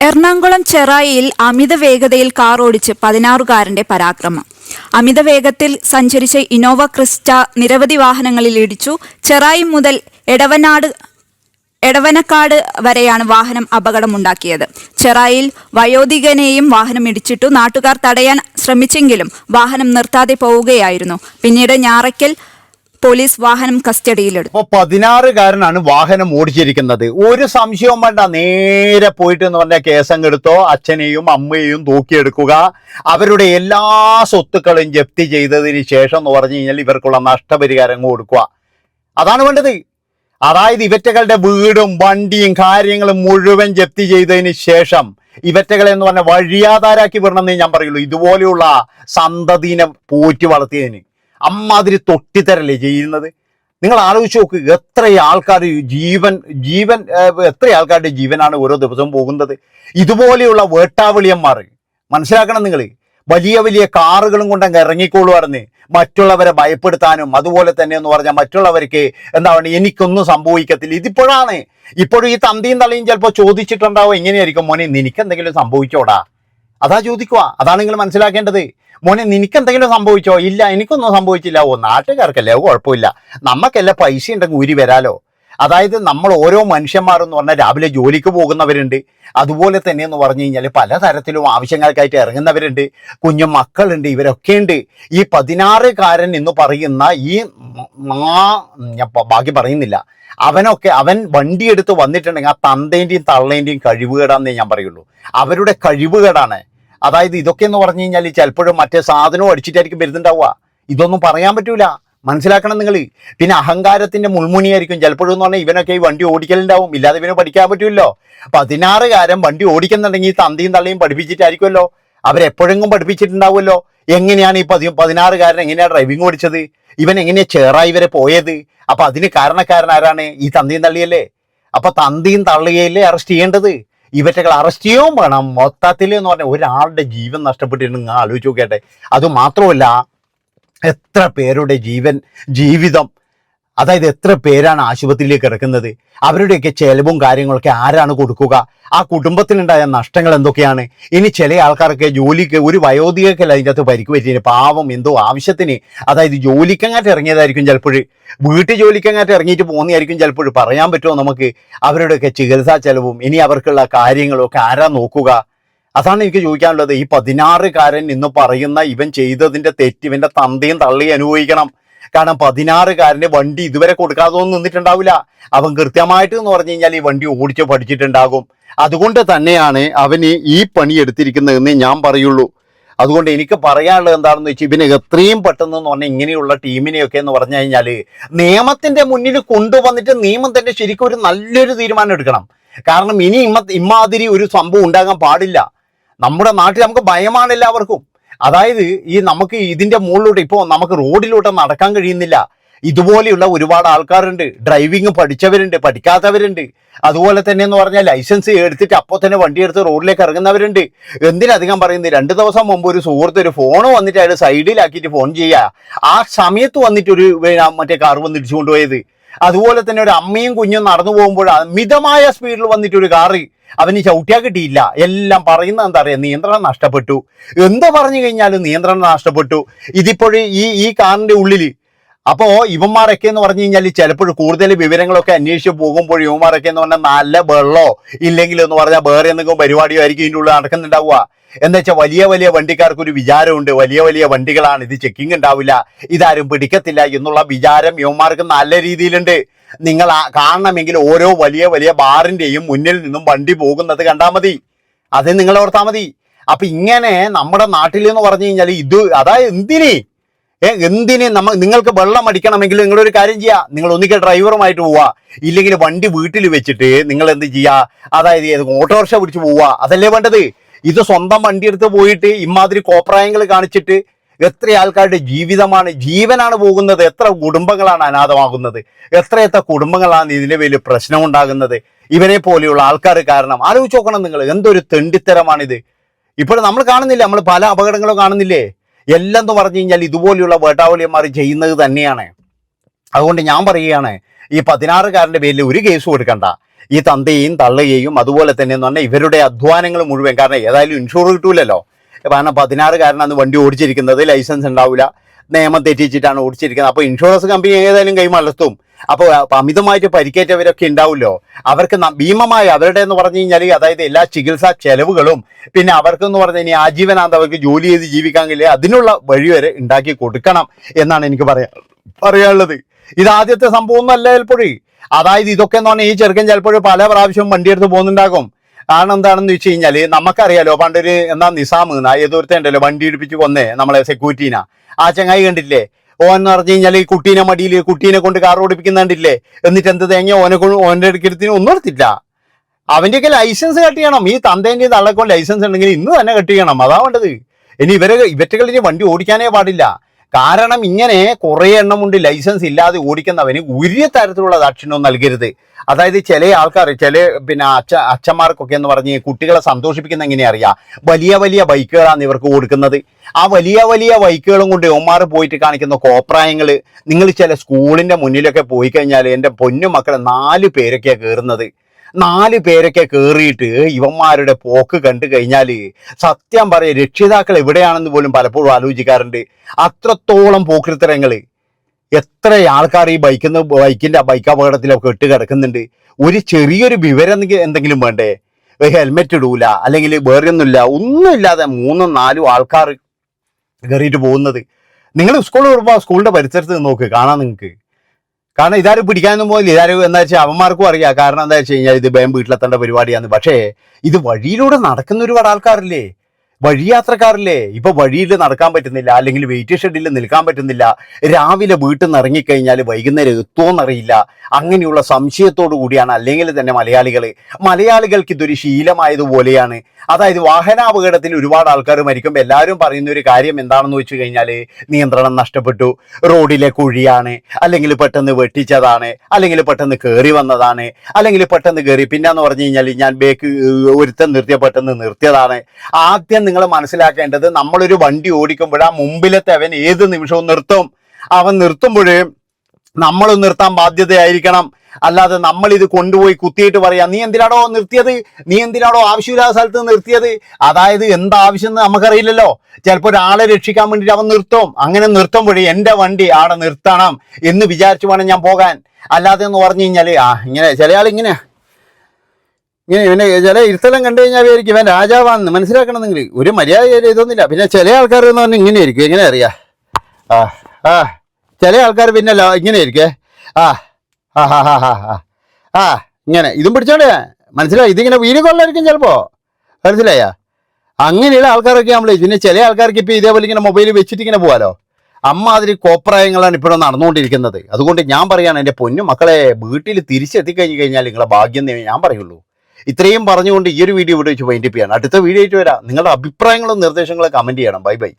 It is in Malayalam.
എറണാകുളം ചെറായിയിൽ അമിത വേഗതയിൽ കാർ ഓടിച്ച് പതിനാറുകാരന്റെ പരാക്രമം. അമിത വേഗത്തിൽ സഞ്ചരിച്ച ഇന്നോവ ക്രിസ്റ്റ നിരവധി വാഹനങ്ങളിൽ ഇടിച്ചു. ചെറായി മുതൽ എടവനാട് എടവനക്കാട് വരെയാണ് വാഹനം അപകടമുണ്ടാക്കിയത്. ചെറായിൽ വയോധികനെയും വാഹനം ഇടിച്ചിട്ടു. നാട്ടുകാർ തടയാൻ ശ്രമിച്ചെങ്കിലും വാഹനം നിർത്താതെ പോവുകയായിരുന്നു. പിന്നീട് ഞാറയ്ക്കൽ പോലീസ് വാഹനം കസ്റ്റഡിയിലെടുത്തു. അപ്പൊ പതിനാറുകാരനാണ് വാഹനം ഓടിച്ചിരിക്കുന്നത്. ഒരു സംശയവും വേണ്ട. നേരെ പോയിട്ട് എന്ന് പറഞ്ഞ കേസങ്ങെടുത്തോ അച്ഛനെയും അമ്മയെയും തൂക്കിയെടുക്കുക. അവരുടെ എല്ലാ സ്വത്തുക്കളും ജപ്തി ചെയ്തതിന് ശേഷം എന്ന് പറഞ്ഞു കഴിഞ്ഞാൽ ഇവർക്കുള്ള നഷ്ടപരിഹാരം കൊടുക്കുക. അതാണ് വേണ്ടത്. അതായത് ഇവറ്റകളുടെ വീടും വണ്ടിയും കാര്യങ്ങളും മുഴുവൻ ജപ്തി ചെയ്തതിന് ശേഷം ഇവറ്റകളെ എന്ന് പറഞ്ഞ വഴിയാധാരാക്കി വിടണമെന്നേ ഞാൻ പറയുള്ളൂ. ഇതുപോലെയുള്ള സന്തതിനെ പോറ്റി വളർത്തിയതിന്. അമ്മാതിരി തൊട്ടിത്തരല്ലേ ചെയ്യുന്നത്? നിങ്ങൾ ആലോചിച്ച് നോക്ക് എത്ര ആൾക്കാർ ജീവൻ ജീവൻ എത്ര ആൾക്കാരുടെ ജീവനാണ് ഓരോ ദിവസവും പോകുന്നത്? ഇതുപോലെയുള്ള വേട്ടാവിളിയന്മാർ മനസ്സിലാക്കണം നിങ്ങൾ വലിയ വലിയ കാറുകളും കൊണ്ട് കൊണ്ടങ്ങ് ഇറങ്ങിക്കോളുവാർന്ന് മറ്റുള്ളവരെ ഭയപ്പെടുത്താനും അതുപോലെ തന്നെ എന്ന് പറഞ്ഞാൽ മറ്റുള്ളവർക്ക് എന്താണ് എനിക്കൊന്നും സംഭവിക്കത്തില്ല. ഇതിപ്പോഴാണ് ഇപ്പോഴും ഈ തന്തിയും തള്ളിയും ചിലപ്പോൾ ചോദിച്ചിട്ടുണ്ടാവും എങ്ങനെയായിരിക്കും മോനെ നിനക്ക് എന്തെങ്കിലും സംഭവിച്ചോടാ. അതാ ചോദിക്കുക അതാണ് നിങ്ങൾ മനസ്സിലാക്കേണ്ടത്. മോനെ നിനക്ക് എന്തെങ്കിലും സംഭവിച്ചോ? ഇല്ല എനിക്കൊന്നും സംഭവിച്ചില്ല. ഓ നാട്ടുകാർക്കല്ലേ? കുഴപ്പമില്ല. നമുക്കല്ല പൈസ ഉണ്ടെങ്കിൽ ഊരി വരാലോ. അതായത് നമ്മൾ ഓരോ മനുഷ്യന്മാരെന്ന് പറഞ്ഞാൽ രാവിലെ ജോലിക്ക് പോകുന്നവരുണ്ട്. അതുപോലെ തന്നെ എന്ന് പറഞ്ഞു കഴിഞ്ഞാൽ പലതരത്തിലും ആവശ്യങ്ങൾക്കായിട്ട് ഇറങ്ങുന്നവരുണ്ട്. കുഞ്ഞു മക്കളുണ്ട് ഇവരൊക്കെ ഉണ്ട്. ഈ പതിനാറുകാരൻ എന്ന് പറയുന്ന ഈ ഞാൻ ബാക്കി പറയുന്നില്ല. അവനൊക്കെ അവൻ വണ്ടി എടുത്ത് വന്നിട്ടുണ്ടെങ്കിൽ ആ തന്തേന്റെയും തള്ളേന്റെയും കഴിവുകേടാന്നേ ഞാൻ പറയുള്ളൂ. അവരുടെ കഴിവുകേടാണ്. അതായത് ഇതൊക്കെ എന്ന് പറഞ്ഞു കഴിഞ്ഞാൽ ചിലപ്പോഴും മറ്റേ സാധനവും അടിച്ചിട്ടായിരിക്കും വരുന്നുണ്ടാവുക. ഇതൊന്നും പറയാൻ പറ്റൂല. മനസ്സിലാക്കണം നിങ്ങൾ പിന്നെ അഹങ്കാരത്തിന്റെ മുൾമുനിയായിരിക്കും. ചിലപ്പോഴും എന്ന് പറഞ്ഞാൽ ഇവനൊക്കെ ഈ വണ്ടി ഓടിക്കലുണ്ടാവും. ഇല്ലാതെ ഇവനെ പഠിക്കാൻ പറ്റൂല്ലോ. പതിനാറുകാരൻ വണ്ടി ഓടിക്കുന്നുണ്ടെങ്കിൽ തന്തിയും തള്ളിയും പഠിപ്പിച്ചിട്ടായിരിക്കുമല്ലോ. അവരെപ്പോഴെങ്കിലും പഠിപ്പിച്ചിട്ടുണ്ടാവുമല്ലോ. എങ്ങനെയാണ് ഈ പതി പതിനാറുകാരൻ എങ്ങനെയാണ് ഡ്രൈവിംഗ് ഓടിച്ചത്? ഇവൻ എങ്ങനെയാണ് ചേറായി ഇവരെ പോയത്? അപ്പൊ അതിന് കാരണക്കാരൻ ആരാണ്? ഈ തന്തിയും തള്ളിയല്ലേ? അപ്പൊ തന്തിയും തള്ളിയല്ലേ അറസ്റ്റ് ചെയ്യേണ്ടത്? ഇവറ്റകൾ അറസ്റ്റ് ചെയ്യുകയും വേണം. മൊത്തത്തിൽ എന്ന് പറഞ്ഞാൽ ഒരാളുടെ ജീവൻ നഷ്ടപ്പെട്ടിട്ടുണ്ടെങ്കിൽ ആലോചിച്ച് നോക്കട്ടെ അത് മാത്രമല്ല എത്ര പേരുടെ ജീവൻ ജീവിതം അതായത് എത്ര പേരാണ് ആശുപത്രിയിലേക്ക് ഇറക്കുന്നത്? അവരുടെയൊക്കെ ചെലവും കാര്യങ്ങളൊക്കെ ആരാണ് കൊടുക്കുക? ആ കുടുംബത്തിനുണ്ടായ നഷ്ടങ്ങൾ എന്തൊക്കെയാണ്? ഇനി ചില ആൾക്കാരൊക്കെ ജോലിക്ക് ഒരു വയോധികക്കല്ല അതിന്റെ അകത്ത് പരിക്ക് പറ്റിയ പാവം എന്തോ ആവശ്യത്തിന്. അതായത് ജോലിക്കങ്ങാറ്റ് ഇറങ്ങിയതായിരിക്കും ചിലപ്പോൾ. വീട്ടു ജോലിക്കങ്ങാറ്റ് ഇറങ്ങിയിട്ട് പോകുന്നതായിരിക്കും ചിലപ്പോൾ. പറയാൻ പറ്റുമോ നമുക്ക്? അവരുടെയൊക്കെ ചികിത്സാ ചെലവും ഇനി അവർക്കുള്ള കാര്യങ്ങളും ഒക്കെ ആരാ നോക്കുക? അതാണ് എനിക്ക് ചോദിക്കാനുള്ളത്. ഈ പതിനാറുകാരൻ ഇന്ന് പറയുന്ന ഇവൻ ചെയ്തതിന്റെ തെറ്റ് ഇവന്റെ തന്തയും തള്ളിയും അനുഭവിക്കണം. കാരണം പതിനാറുകാരന്റെ വണ്ടി ഇതുവരെ കൊടുക്കാതൊന്നും നിന്നിട്ടുണ്ടാവില്ല. അവൻ കൃത്യമായിട്ട് എന്ന് പറഞ്ഞു കഴിഞ്ഞാൽ ഈ വണ്ടി ഓടിച്ച് പഠിച്ചിട്ടുണ്ടാകും. അതുകൊണ്ട് തന്നെയാണ് അവന് ഈ പണി എടുത്തിരിക്കുന്നതെന്ന് ഞാൻ പറയുള്ളൂ. അതുകൊണ്ട് എനിക്ക് പറയാനുള്ളത് എന്താണെന്ന് വെച്ചാൽ ഇവന് എത്രയും പെട്ടെന്ന് എന്ന് പറഞ്ഞാൽ ഇങ്ങനെയുള്ള ടീമിനെയൊക്കെ എന്ന് പറഞ്ഞു കഴിഞ്ഞാൽ നിയമത്തിന്റെ മുന്നിൽ കൊണ്ടുവന്നിട്ട് നിയമം തന്നെ ശരിക്കും ഒരു നല്ലൊരു തീരുമാനം എടുക്കണം. കാരണം ഇനി ഇമ്മ ഇമ്മാതിരി ഒരു സംഭവം ഉണ്ടാകാൻ പാടില്ല. നമ്മുടെ നാട്ടിൽ നമുക്ക് ഭയമാണ് എല്ലാവർക്കും. അതായത് ഈ നമുക്ക് ഇതിന്റെ മുകളിലൂടെ ഇപ്പോൾ നമുക്ക് റോഡിലൂടെ നടക്കാൻ കഴിയുന്നില്ല. ഇതുപോലെയുള്ള ഒരുപാട് ആൾക്കാരുണ്ട്. ഡ്രൈവിംഗ് പഠിച്ചവരുണ്ട് പഠിക്കാത്തവരുണ്ട്. അതുപോലെ തന്നെ എന്ന് പറഞ്ഞാൽ ലൈസൻസ് എടുത്തിട്ട് അപ്പോൾ തന്നെ വണ്ടി എടുത്ത് റോഡിലേക്ക് ഇറങ്ങുന്നവരുണ്ട്. എന്തിനധികം പറയുന്നത്? രണ്ട് ദിവസം മുമ്പ് ഒരു സുഹൃത്ത് ഒരു ഫോൺ വന്നിട്ട് അയാൾ സൈഡിലാക്കിയിട്ട് ഫോൺ ചെയ്യുക ആ സമയത്ത് വന്നിട്ട് ഒരു മറ്റേ കാർ വന്ന് ഇടിച്ചു കൊണ്ടുപോയത് അതുപോലെ തന്നെ ഒരു അമ്മയും കുഞ്ഞും നടന്നു പോകുമ്പോൾ മിതമായ സ്പീഡിൽ വന്നിട്ട് ഒരു കാറ് അവന് ചവിട്ടിയാ കിട്ടിയില്ല. എല്ലാം പറയുന്നത് എന്താ പറയുക നിയന്ത്രണം നഷ്ടപ്പെട്ടു. എന്ത് പറഞ്ഞു കഴിഞ്ഞാലും നിയന്ത്രണം നഷ്ടപ്പെട്ടു. ഇതിപ്പോഴും ഈ ഈ കാറിന്റെ ഉള്ളിൽ അപ്പോ ഇവന്മാരൊക്കെ എന്ന് പറഞ്ഞു കഴിഞ്ഞാൽ ചിലപ്പോൾ കൂടുതൽ വിവരങ്ങളൊക്കെ അന്വേഷിച്ച് പോകുമ്പോൾ ഇവന്മാരൊക്കെ എന്ന് പറഞ്ഞാൽ നല്ല വെള്ളോ ഇല്ലെങ്കിൽ എന്ന് പറഞ്ഞാൽ വേറെ എന്തെങ്കിലും പരിപാടിയോ ആയിരിക്കും ഇതിന്റെ ഉള്ളിൽ നടക്കുന്നുണ്ടാവുക. എന്ന് വെച്ചാൽ വലിയ വലിയ വണ്ടിക്കാർക്ക് ഒരു വിചാരമുണ്ട്. വലിയ വലിയ വണ്ടികളാണ്. ഇത് ചെക്കിംഗ് ഉണ്ടാവില്ല. ഇതാരും പിടിക്കത്തില്ല എന്നുള്ള വിചാരം യുവമാർക്ക് നല്ല രീതിയിലുണ്ട്. നിങ്ങൾ കാണണമെങ്കിൽ ഓരോ വലിയ വലിയ ബാറിന്റെയും മുന്നിൽ നിന്നും വണ്ടി പോകുന്നത് കണ്ടാൽ മതി. അത് നിങ്ങൾ ഓർത്താൽ മതി. അപ്പൊ ഇങ്ങനെ നമ്മുടെ നാട്ടിൽ എന്ന് പറഞ്ഞു കഴിഞ്ഞാൽ ഇത് അതായത് എന്തിനേ? എന്തിന് നമ്മ നിങ്ങൾക്ക് വെള്ളം അടിക്കണമെങ്കിൽ നിങ്ങളൊരു കാര്യം ചെയ്യുക നിങ്ങൾ ഒന്നിക്കൽ ഡ്രൈവറുമായിട്ട് പോവുക ഇല്ലെങ്കിൽ വണ്ടി വീട്ടിൽ വെച്ചിട്ട് നിങ്ങൾ എന്ത് ചെയ്യുക അതായത് ഓട്ടോറിക്ഷ പിടിച്ച് പോവുക അതല്ലേ വേണ്ടത്? ഇത് സ്വന്തം വണ്ടി എടുത്ത് പോയിട്ട് ഇമാതിരി കോപ്രായങ്ങൾ കാണിച്ചിട്ട് എത്ര ആൾക്കാരുടെ ജീവിതമാണ് ജീവനാണ് പോകുന്നത് എത്ര കുടുംബങ്ങളാണ് അനാഥമാകുന്നത് എത്ര എത്ര കുടുംബങ്ങളാണ് ഇതിന് വലിയ പ്രശ്നം ഉണ്ടാകുന്നത് ഇവരെ പോലെയുള്ള ആൾക്കാർ കാരണം ആലോചിച്ച് നോക്കണം നിങ്ങൾ. എന്തൊരു തെണ്ടിത്തരമാണിത്. ഇപ്പോൾ നമ്മൾ കാണുന്നില്ല? നമ്മൾ പല അപകടങ്ങളും കാണുന്നില്ലേ? എല്ലാം എന്ന് പറഞ്ഞു കഴിഞ്ഞാൽ ഇതുപോലെയുള്ള വേട്ടാവലിയന്മാർ ചെയ്യുന്നത് തന്നെയാണ്. അതുകൊണ്ട് ഞാൻ പറയുകയാണ് ഈ പതിനാറുകാരന്റെ പേരിൽ ഒരു കേസ് കൊടുക്കണ്ട. ഈ തന്തയെയും തള്ളുകയും അതുപോലെ തന്നെ എന്ന് പറഞ്ഞാൽ ഇവരുടെ അധ്വാനങ്ങൾ മുഴുവൻ. കാരണം ഏതായാലും ഇൻഷുർ കിട്ടൂലല്ലോ. കാരണം പതിനാറുകാരനാണ് വണ്ടി ഓടിച്ചിരിക്കുന്നത് ലൈസൻസ് ഉണ്ടാവില്ല നിയമം തെറ്റിച്ചിട്ടാണ് ഓടിച്ചിരിക്കുന്നത്. അപ്പോൾ ഇൻഷുറൻസ് കമ്പനി ഏതായാലും കൈമളർത്തും അപ്പോൾ അമിതമായിട്ട് പരിക്കേറ്റവരൊക്കെ ഉണ്ടാവുമല്ലോ. അവർക്ക് ഭീമമായി അവരുടെ എന്ന് പറഞ്ഞു കഴിഞ്ഞാൽ അതായത് എല്ലാ ചികിത്സാ ചെലവുകളും പിന്നെ അവർക്ക് എന്ന് പറഞ്ഞു കഴിഞ്ഞാൽ ആജീവനാന്ത അവർക്ക് ജോലി ചെയ്ത് ജീവിക്കാൻ കഴിയില്ല അതിനുള്ള വഴി വരെ ഉണ്ടാക്കി കൊടുക്കണം എന്നാണ് എനിക്ക് പറയാ പറയാനുള്ളത്. ഇത് ആദ്യത്തെ സംഭവം ഒന്നും അല്ല ചിലപ്പോഴേ. അതായത് ഇതൊക്കെ എന്ന് പറഞ്ഞാൽ ഈ ചെറുക്കൻ ചിലപ്പോഴും പല പ്രാവശ്യവും വണ്ടിയെടുത്ത് പോകുന്നുണ്ടാകും. കാരണം എന്താണെന്ന് വെച്ച് കഴിഞ്ഞാൽ നമുക്കറിയാലോ പണ്ടൊരു എന്താ നിസാമ് ഏതൊരുത്തൻ ഉണ്ടല്ലോ വണ്ടി ഇടിപ്പിച്ച് കൊന്നേ നമ്മളെ സെക്യൂരിറ്റീന ആ ചങ്ങായി കണ്ടില്ലേ ഓൻ പറഞ്ഞു കഴിഞ്ഞാൽ ഈ കുട്ടീനെ മടിയിൽ കുട്ടീനെ കൊണ്ട് കാർ ഓടിപ്പിക്കുന്നുണ്ടില്ലേ? എന്നിട്ട് എന്ത് തേങ്ങ ഓനെ കൊണ്ട് ഓന്റെ എടുക്കരുത്തിന് ഒന്നും എടുത്തില്ല. അവന്റെയൊക്കെ ലൈസൻസ് കട്ട് ചെയ്യണം. ഈ തന്തേന്റെ തള്ളക്കോ ലൈസൻസ് ഉണ്ടെങ്കിൽ ഇന്ന് തന്നെ കട്ട് ചെയ്യണം. അതാ വേണ്ടത്. ഇനി ഇവരെ ഇവറ്റകളിന് വണ്ടി ഓടിക്കാനേ പാടില്ല. കാരണം ഇങ്ങനെ കുറേ എണ്ണമുണ്ട് ലൈസൻസ് ഇല്ലാതെ ഓടിക്കുന്നവന് ഒരു തരത്തിലുള്ള ദക്ഷിണവും നൽകരുത്. അതായത് ചില ആൾക്കാർ ചില പിന്നെ അച്ഛ അച്ഛന്മാർക്കൊക്കെ എന്ന് പറഞ്ഞ് കുട്ടികളെ സന്തോഷിപ്പിക്കുന്ന എങ്ങനെയാ അറിയാം? വലിയ വലിയ ബൈക്കുകളാണ് ഇവർക്ക് കൊടുക്കുന്നത്. ആ വലിയ വലിയ ബൈക്കുകളും കൊണ്ട് ഒമാർ പോയിട്ട് കാണിക്കുന്ന കോപ്രായങ്ങൾ നിങ്ങൾ ചില സ്കൂളിന്റെ മുന്നിലൊക്കെ പോയി കഴിഞ്ഞാൽ എന്റെ പൊന്നു മക്കളെ നാല് പേരൊക്കെയാണ് കയറുന്നത്. നാല് പേരൊക്കെ കയറിയിട്ട് ഇവന്മാരുടെ പോക്ക് കണ്ടു കഴിഞ്ഞാൽ സത്യം പറയുക രക്ഷിതാക്കൾ എവിടെയാണെന്ന് പോലും പലപ്പോഴും ആലോചിക്കാറുണ്ട്. അത്രത്തോളം പോക്കൃത്തരങ്ങൾ എത്ര ആൾക്കാർ ഈ ബൈക്കിന്ന് ബൈക്കിന്റെ ബൈക്ക് അപകടത്തിലൊക്കെ ഇട്ട് കിടക്കുന്നുണ്ട്. ഒരു ചെറിയൊരു വിവരം എന്തെങ്കിലും- വേണ്ടേ? ഹെൽമെറ്റ് ഇടൂല അല്ലെങ്കിൽ വേറെ ഒന്നുമില്ല ഒന്നുമില്ലാതെ മൂന്നും നാലും ആൾക്കാർ കയറിയിട്ട് പോകുന്നത്. നിങ്ങൾ സ്കൂളിൽ വരുമ്പോൾ സ്കൂളിന്റെ പരിസരത്ത് നിന്ന് നോക്ക് കാണാം നിങ്ങൾക്ക്. കാരണം ഇതാരും പിടിക്കാനൊന്നും പോയില്ല. ഇതാരും എന്താ വെച്ചാൽ അവന്മാർക്കും അറിയാം. കാരണം എന്താ വെച്ച് കഴിഞ്ഞാൽ ഇത് ബേം വീട്ടിലെത്തേണ്ട പരിപാടിയാണ് പക്ഷേ ഇത് വഴിയിലൂടെ നടക്കുന്ന ഒരുപാട് ആൾക്കാരില്ലേ? വഴിയാത്രക്കാരില്ലേ? ഇപ്പൊ വഴിയിൽ നടക്കാൻ പറ്റുന്നില്ല അല്ലെങ്കിൽ വെയിറ്റ് ഷെഡിൽ നിൽക്കാൻ പറ്റുന്നില്ല. രാവിലെ വീട്ടിൽ നിന്ന് ഇറങ്ങിക്കഴിഞ്ഞാൽ വൈകുന്നേരം എത്തുമോന്നറിയില്ല അങ്ങനെയുള്ള സംശയത്തോടു കൂടിയാണ് അല്ലെങ്കിൽ തന്നെ മലയാളികൾ മലയാളികൾക്ക് ഇതൊരു ശീലമായതുപോലെയാണ് അതായത് വാഹനാപകടത്തിൽ ഒരുപാട് ആൾക്കാർ മരിക്കുമ്പോൾ എല്ലാവരും പറയുന്ന ഒരു കാര്യം എന്താണെന്ന് വെച്ച് കഴിഞ്ഞാൽ നിയന്ത്രണം നഷ്ടപ്പെട്ടു. റോഡിലെ കുഴിയാണ് അല്ലെങ്കിൽ പെട്ടെന്ന് വെട്ടിച്ചതാണ് അല്ലെങ്കിൽ പെട്ടെന്ന് കയറി വന്നതാണ് അല്ലെങ്കിൽ പെട്ടെന്ന് കയറി പിന്നെന്ന് പറഞ്ഞു കഴിഞ്ഞാൽ ഞാൻ ബേക്ക് ഒരുത്തം നിർത്തിയ പെട്ടെന്ന് നിർത്തിയതാണ്. ആദ്യം നിങ്ങൾ മനസ്സിലാക്കേണ്ടത് നമ്മളൊരു വണ്ടി ഓടിക്കുമ്പോൾ ആ മുമ്പിലത്തെ അവൻ ഏത് നിമിഷവും നിർത്തും. അവൻ നിർത്തുമ്പോഴേ നമ്മളും നിർത്താൻ ബാധ്യതയായിരിക്കണം. അല്ലാതെ നമ്മൾ ഇത് കൊണ്ടുപോയി കുത്തിയിട്ട് പറയാം നീ എന്തിനാടോ നിർത്തിയത്? നീ എന്തിനാടോ ആവശ്യമില്ലാത്ത സ്ഥലത്ത് നിർത്തിയത്? അതായത് എന്താവശ്യം എന്ന് നമുക്കറിയില്ലല്ലോ. ചിലപ്പോൾ ഒരാളെ രക്ഷിക്കാൻ വേണ്ടിയിട്ട് അവൻ നിർത്തും. അങ്ങനെ നിർത്തുമ്പോഴേ എന്റെ വണ്ടി ആടെ നിർത്തണം എന്ന് വിചാരിച്ചു വേണം ഞാൻ പോകാൻ. അല്ലാതെ എന്ന് പറഞ്ഞു കഴിഞ്ഞാൽ ആ ഇങ്ങനെ ചില ആൾ ഇങ്ങനെ ഇവനെ ചില ഇരുത്തലം കണ്ടു കഴിഞ്ഞാൽ വിചാരിക്കും ഇവൻ രാജാവാണെന്ന് മനസ്സിലാക്കണം നിങ്ങൾ ഒരു മര്യാദ ഇതൊന്നുമില്ല. പിന്നെ ചില ആൾക്കാർ എന്ന് പറഞ്ഞാൽ ഇങ്ങനെ ആയിരിക്കും എങ്ങനെ അറിയാം? ആ ആ ചില ആൾക്കാർ പിന്നെ ഇങ്ങനെ ഇരിക്കേ. ആ ആ ഹാ ആ ഇങ്ങനെ. ഇതും പിടിച്ചോണ്ടേ മനസ്സിലായി? ഇതിങ്ങനെ വീര് കൊള്ളായിരിക്കും ചിലപ്പോ. മനസ്സിലായ? അങ്ങനെയുള്ള ആൾക്കാരൊക്കെ നമ്മൾ പിന്നെ ചില ആൾക്കാർക്ക് ഇപ്പൊ ഇതേപോലെ ഇങ്ങനെ മൊബൈൽ വെച്ചിട്ട് ഇങ്ങനെ പോകാലോ അമ്മാതിരി കോപ്രായങ്ങളാണ് ഇപ്പോഴും നടന്നുകൊണ്ടിരിക്കുന്നത്. അതുകൊണ്ട് ഞാൻ പറയാണ് എന്റെ പൊന്നു മക്കളെ വീട്ടിൽ തിരിച്ചെത്തിക്കഴിഞ്ഞു കഴിഞ്ഞാൽ നിങ്ങളെ ഭാഗ്യം ഞാൻ പറയുള്ളൂ. ഇത്രയും പറഞ്ഞുകൊണ്ട് ഈ ഒരു വീഡിയോ ഇവിടെ വെച്ച് വൈൻഡപ്പ് ചെയ്യണം. അടുത്ത വീഡിയോ ആയിട്ട് വരാം. നിങ്ങളുടെ അഭിപ്രായങ്ങളും നിർദ്ദേശങ്ങളും കമന്റ് ചെയ്യണം. Bye bye